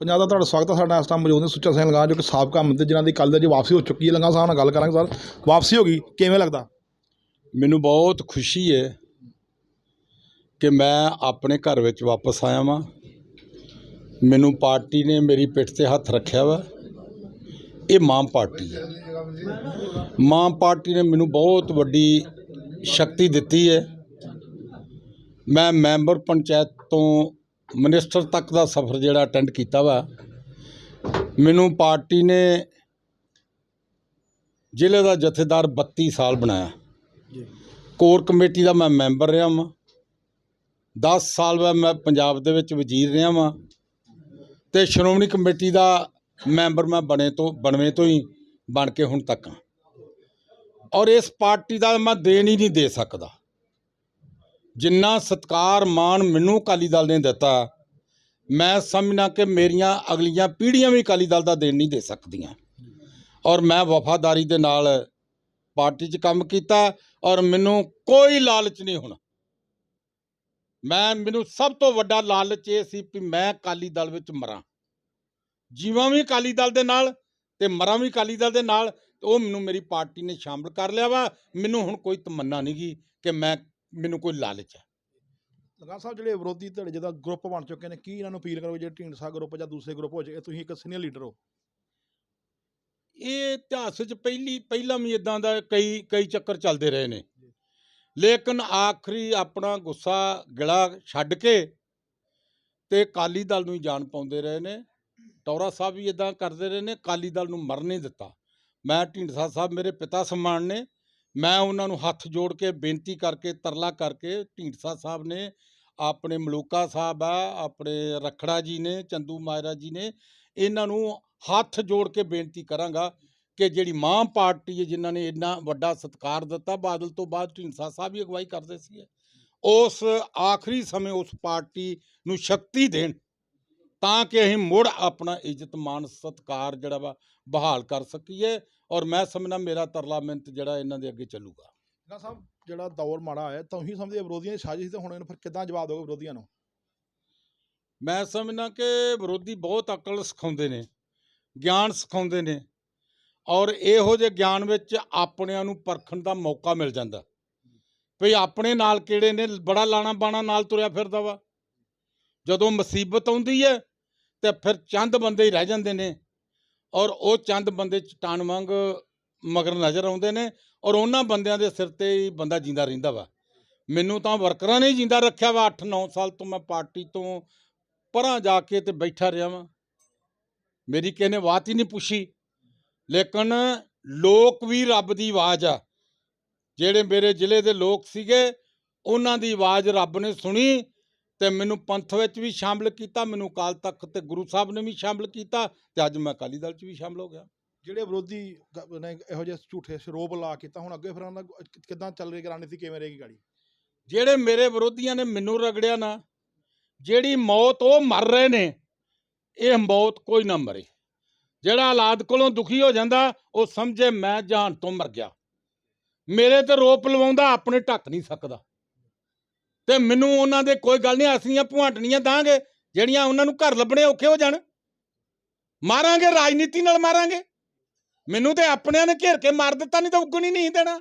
ਪੰਜਾਬ ਦਾ ਤੁਹਾਡਾ ਸਵਾਗਤ ਹੈ ਸਾਡਾ ਇਸ ਟਾਈਮ ਮੌਜੂਦ ਨੇ ਸੁੱਚਾ ਸਿੰਘ ਲੰਗਾ, ਜੋ ਕਿ ਸਾਬਕਾ ਮੰਤਰੀ ਜਿਨ੍ਹਾਂ ਦੀ ਕੱਲ੍ਹ ਦੀ ਵਾਪਸੀ ਹੋ ਚੁੱਕੀ ਹੈ, ਲੰਗਾ ਸਾਹਿਬ ਨਾਲ ਗੱਲ ਕਰਾਂਗੇ ਸਰ। ਵਾਪਸੀ ਹੋ ਗਈ, ਕਿਵੇਂ ਲੱਗਦਾ? ਮੈਨੂੰ ਬਹੁਤ ਖੁਸ਼ੀ ਹੈ ਕਿ ਮੈਂ ਆਪਣੇ ਘਰ ਵਿੱਚ ਵਾਪਸ ਆਇਆ ਵਾਂ। ਮੈਨੂੰ ਪਾਰਟੀ ਨੇ ਮੇਰੀ ਪਿੱਠ ਤੇ ਹੱਥ ਰੱਖਿਆ ਵਾ। ਇਹ ਮਾਂ ਪਾਰਟੀ ਹੈ। ਮਾਂ ਪਾਰਟੀ ਨੇ ਮੈਨੂੰ ਬਹੁਤ ਵੱਡੀ ਸ਼ਕਤੀ ਦਿੱਤੀ ਹੈ। ਮੈਂ ਮੈਂਬਰ ਪੰਚਾਇਤ ਤੋਂ ਮਿਨਿਸਟਰ ਤੱਕ ਦਾ ਸਫ਼ਰ ਜਿਹੜਾ ਅਟੈਂਡ ਕੀਤਾ ਵਾ ਮੈਨੂੰ ਪਾਰਟੀ ਨੇ ਜ਼ਿਲ੍ਹੇ ਦਾ ਜਥੇਦਾਰ 32 ਸਾਲ ਬਣਾਇਆ। ਕੋਰ ਕਮੇਟੀ ਦਾ ਮੈਂ ਮੈਂਬਰ ਰਿਹਾ ਵਾਂ। 10 ਸਾਲ ਮੈਂ ਪੰਜਾਬ ਦੇ ਵਿੱਚ ਵਜ਼ੀਰ ਰਿਹਾ ਵਾਂ ਤੇ ਸ਼੍ਰੋਮਣੀ ਕਮੇਟੀ ਦਾ ਮੈਂਬਰ ਮੈਂ ਬਣੇ ਤੋਂ ਬਣਵੇਂ ਤੋਂ ਹੀ ਬਣ ਕੇ ਹੁਣ ਤੱਕ ਹਾਂ ਔਰ ਇਸ ਪਾਰਟੀ ਦਾ ਮੈਂ ਦੇਣ ਹੀ ਨਹੀਂ ਦੇ ਸਕਦਾ। ਜਿੰਨਾ ਸਤਕਾਰ ਮਾਣ ਮੈਨੂੰ ਅਕਾਲੀ ਦਲ ਨੇ ਦਿੱਤਾ, ਮੈਂ ਸਮਝਣਾ ਕਿ ਮੇਰੀਆਂ ਅਗਲੀਆਂ ਪੀੜ੍ਹੀਆਂ ਵੀ ਅਕਾਲੀ ਦਲ ਦਾ ਦੇਣ ਨਹੀਂ ਦੇ ਸਕਦੀਆਂ। ਔਰ ਮੈਂ ਵਫਾਦਾਰੀ ਦੇ ਨਾਲ ਪਾਰਟੀ 'ਚ ਕੰਮ ਕੀਤਾ ਔਰ ਮੈਨੂੰ ਕੋਈ ਲਾਲਚ ਨਹੀਂ ਹੁਣ। ਮੈਂ, ਮੈਨੂੰ ਸਭ ਤੋਂ ਵੱਡਾ ਲਾਲਚ ਇਹ ਸੀ ਕਿ ਮੈਂ ਅਕਾਲੀ ਦਲ ਵਿੱਚ ਮਰਾਂ। ਜੀਵਾਂ ਵੀ ਅਕਾਲੀ ਦਲ ਦੇ ਨਾਲ ਤੇ ਮਰਾਂ ਵੀ ਅਕਾਲੀ ਦਲ ਦੇ ਨਾਲ ਉਹ ਮੈਨੂੰ ਮੇਰੀ ਪਾਰਟੀ ਨੇ ਸ਼ਾਮਲ ਕਰ ਲਿਆ ਵਾ। ਮੈਨੂੰ ਹੁਣ ਕੋਈ ਤਮੰਨਾ ਨਹੀਂ ਗਈ ਕਿ ਮੈਂ ਮੈਨੂੰ ਕੋਈ ਲਾਲਚ ਹੈ। ਲੰਗਾ ਸਾਹਿਬ ਜਿਹੜੇ ਵਿਰੋਧੀ ਧੜੇ ਜਿਹਦਾ ਗਰੁੱਪ ਬਣ ਚੁੱਕੇ ਨੇ ਕੀ ਇਹਨਾਂ ਨੂੰ ਅਪੀਲ ਕਰੋਗੇ? ਜਿਹੜੇ ਢੀਂਡਸਾ ਗਰੁੱਪ ਜਾਂ ਦੂਸਰੇ ਗਰੁੱਪ ਹੋ ਜਾਏ ਤੁਸੀਂ ਇੱਕ ਸੀਨੀਅਰ ਲੀਡਰ ਹੋ। ਇਹ ਇਤਿਹਾਸ ਵਿੱਚ ਪਹਿਲੀ ਪਹਿਲਾਂ ਵੀ ਇਦਾਂ ਦਾ ਕਈ ਕਈ ਚੱਕਰ ਚੱਲਦੇ ਰਹੇ ਨੇ। ਲੇਕਿਨ ਆਖਰੀ ਆਪਣਾ ਗੁੱਸਾ ਗਿਲਾ ਛੱਡ ਕੇ ਤੇ ਅਕਾਲੀ ਦਲ ਨੂੰ ਹੀ ਜਾਣ ਪਾਉਂਦੇ ਰਹੇ ਨੇ। ਟੌਰਾ ਸਾਹਿਬ ਵੀ ਇਦਾਂ ਕਰਦੇ ਰਹੇ ਨੇ ਅਕਾਲੀ ਦਲ ਨੂੰ ਮਰਨ ਨਹੀਂ ਦਿੱਤਾ। ਮੈਂ ਢੀਂਡਸਾ ਸਾਹਿਬ ਮੇਰੇ ਪਿਤਾ ਸਮਾਨ ਨੇ। ਮੈਂ ਉਹਨਾਂ ਨੂੰ ਹੱਥ ਜੋੜ ਕੇ ਬੇਨਤੀ ਕਰਕੇ, ਤਰਲਾ ਕਰਕੇ ਢੀਂਡਸਾ ਸਾਹਿਬ ਨੇ, ਆਪਣੇ ਮਲੂਕਾ ਸਾਹਿਬ ਆ, ਆਪਣੇ ਰਖੜਾ ਜੀ ਨੇ, ਚੰਦੂ ਮਾਇਰਾ ਜੀ ਨੇ, ਇਹਨਾਂ ਨੂੰ ਹੱਥ ਜੋੜ ਕੇ ਬੇਨਤੀ ਕਰਾਂਗਾ ਕਿ ਜਿਹੜੀ ਮਾਂ ਪਾਰਟੀ ਹੈ, ਜਿਨ੍ਹਾਂ ਨੇ ਇੰਨਾ ਵੱਡਾ ਸਤਿਕਾਰ ਦਿੱਤਾ, ਬਾਦਲ ਤੋਂ ਬਾਅਦ ਢੀਂਡਸਾ ਸਾਹਿਬ ਵੀ ਅਗਵਾਈ ਕਰਦੇ ਸੀ ਉਸ ਆਖਰੀ ਸਮੇਂ ਉਸ ਪਾਰਟੀ ਨੂੰ ਸ਼ਕਤੀ ਦੇਣ ਤਾਂ ਕਿ ਅਸੀਂ ਮੁੜ ਆਪਣਾ ਇੱਜ਼ਤ ਮਾਨ ਸਤਿਕਾਰ ਜਿਹੜਾ ਵਾ ਬਹਾਲ ਕਰ ਸਕੀਏ ਔਰ ਮੈਂ ਸਮਝਣਾ ਮੇਰਾ ਤਰਲਾ ਮਿੰਤ ਜਿਹੜਾ ਇਹਨਾਂ ਦੇ ਅੱਗੇ ਚੱਲੂਗਾ। ਲੰਗਾ ਸਾਹਿਬ ਜਿਹੜਾ ਦੌਰ ਮਾੜਾ ਆਇਆ ਤੁਸੀਂ ਸਮਝਦੇ ਵਿਰੋਧੀਆਂ ਦੀ ਸਾਜ਼ਿਸ਼ ਤੇ ਹੁਣ ਇਹਨੂੰ ਫਿਰ ਕਿੱਦਾਂ ਜਵਾਬ ਦੋਗੇ ਵਿਰੋਧੀਆਂ ਨੂੰ? ਮੈਂ ਸਮਝਣਾ ਕਿ ਵਿਰੋਧੀ ਬਹੁਤ ਅਕਲ ਸਿਖਾਉਂਦੇ ਨੇ ਗਿਆਨ ਸਿਖਾਉਂਦੇ ਨੇ ਔਰ ਇਹੋ ਜਿਹੇ ਗਿਆਨ ਵਿੱਚ ਆਪਣਿਆਂ ਨੂੰ ਪਰਖਣ ਦਾ ਮੌਕਾ ਮਿਲ ਜਾਂਦਾ। ਵੀ ਆਪਣੇ ਨਾਲ ਕਿਹੜੇ ਨੇ ਬੜਾ ਲਾਣਾ ਬਾਣਾ ਨਾਲ ਤੁਰਿਆ ਫਿਰਦਾ ਵਾ। ਜਦੋਂ ਮੁਸੀਬਤ ਆਉਂਦੀ ਹੈ ਤੇ ਫਿਰ ਚੰਦ ਬੰਦੇ ਹੀ ਰਹਿ ਜਾਂਦੇ ਨੇ। ਔਰ ਉਹ ਚੰਦ ਬੰਦੇ ਚਟਾਨ ਵਾਂਗ ਮਗਰ ਨਜ਼ਰ ਆਉਂਦੇ ਨੇ ਔਰ ਉਹਨਾਂ ਬੰਦਿਆਂ ਦੇ ਸਿਰ ਤੇ ਹੀ ਬੰਦਾ ਜਿੰਦਾ ਰਹਿੰਦਾ ਵਾ। ਮੈਨੂੰ ਤਾਂ ਵਰਕਰਾਂ ਨੇ ਹੀ ਜਿੰਦਾ ਰੱਖਿਆ ਵਾ। 8-9 ਸਾਲ ਤੋਂ ਮੈਂ ਪਾਰਟੀ ਤੋਂ ਪਰਾਂ ਜਾ ਕੇ ਤੇ ਬੈਠਾ ਰਿਹਾ ਵਾਂ। ਮੇਰੀ ਕਿਸੇ ਨੇ ਬਾਤ ਹੀ ਨਹੀਂ ਪੁੱਛੀ। ਲੇਕਿਨ ਲੋਕ ਵੀ ਰੱਬ ਦੀ ਆਵਾਜ਼ ਆ। ਜਿਹੜੇ ਮੇਰੇ ਜ਼ਿਲ੍ਹੇ ਦੇ ਲੋਕ ਸੀਗੇ, ਉਹਨਾਂ ਦੀ ਆਵਾਜ਼ ਰੱਬ ਨੇ ਸੁਣੀ ਤੇ ਮੈਨੂੰ ਪੰਥ ਵਿੱਚ ਵੀ ਸ਼ਾਮਲ ਕੀਤਾ ਮੈਨੂੰ ਅਕਾਲ ਤਖਤ ਤੇ ਗੁਰੂ ਸਾਹਿਬ ਨੇ ਵੀ ਸ਼ਾਮਲ ਕੀਤਾ ਤੇ ਅੱਜ ਮੈਂ ਅਕਾਲੀ ਦਲ 'ਚ ਵੀ ਸ਼ਾਮਲ ਹੋ ਗਿਆ। ਜਿਹੜੇ ਵਿਰੋਧੀ ਨੇ ਇਹੋ ਜਿਹੇ ਝੂਠੇ ਸਰੋਪ ਲਾ ਕੀਤਾ ਹੁਣ ਅੱਗੇ ਫਿਰ ਉਹਨਾਂ ਦਾ ਕਿ- ਕਿੱਦਾਂ ਚੱਲ ਰਹੀ ਰਣਨੀਤੀ ਕਿਵੇਂ ਰਹੇਗੀ ਗਾੜੀ? ਜਿਹੜੇ ਮੇਰੇ ਵਿਰੋਧੀਆਂ ਨੇ ਮੈਨੂੰ ਰਗੜਿਆ ਨਾ ਜਿਹੜੀ ਮੌਤ ਉਹ ਮਰ ਰਹੇ ਨੇ ਇਹ ਮੌਤ ਕੋਈ ਨਾ ਮਰੇ। ਜਿਹੜਾ ਔਲਾਦ ਕੋਲੋਂ ਦੁਖੀ ਹੋ ਜਾਂਦਾ ਉਹ ਸਮਝੇ ਮੈਂ ਜਹਾਨ ਤੋਂ ਮਰ ਗਿਆ। ਮੇਰੇ ਤੇ ਰੋਪ ਲਵਾਉਂਦਾ ਆਪਣੇ ਢੱਕ ਨਹੀਂ ਸਕਦਾ। ਤੇ ਮੈਨੂੰ ਉਹਨਾਂ ਦੇ ਕੋਈ ਗੱਲ ਨਹੀਂ ਅਸੀਂ ਭੁਆਟਣੀਆਂ ਦਾਂਗੇ, ਜਿਹੜੀਆਂ ਉਹਨਾਂ ਨੂੰ ਘਰ ਲੱਭਣੇ ਔਖੇ ਹੋ ਜਾਣ। ਮਾਰਾਂਗੇ, ਰਾਜਨੀਤੀ ਨਾਲ ਮਾਰਾਂਗੇ। ਮੈਨੂੰ ਤੇ ਆਪਣਿਆਂ ਨੇ ਘੇਰ ਕੇ ਮਾਰ ਦਿੱਤਾ, ਨਹੀਂ ਤਾਂ ਉੱਗਣ ਹੀ ਨਹੀਂ ਦੇਣਾ।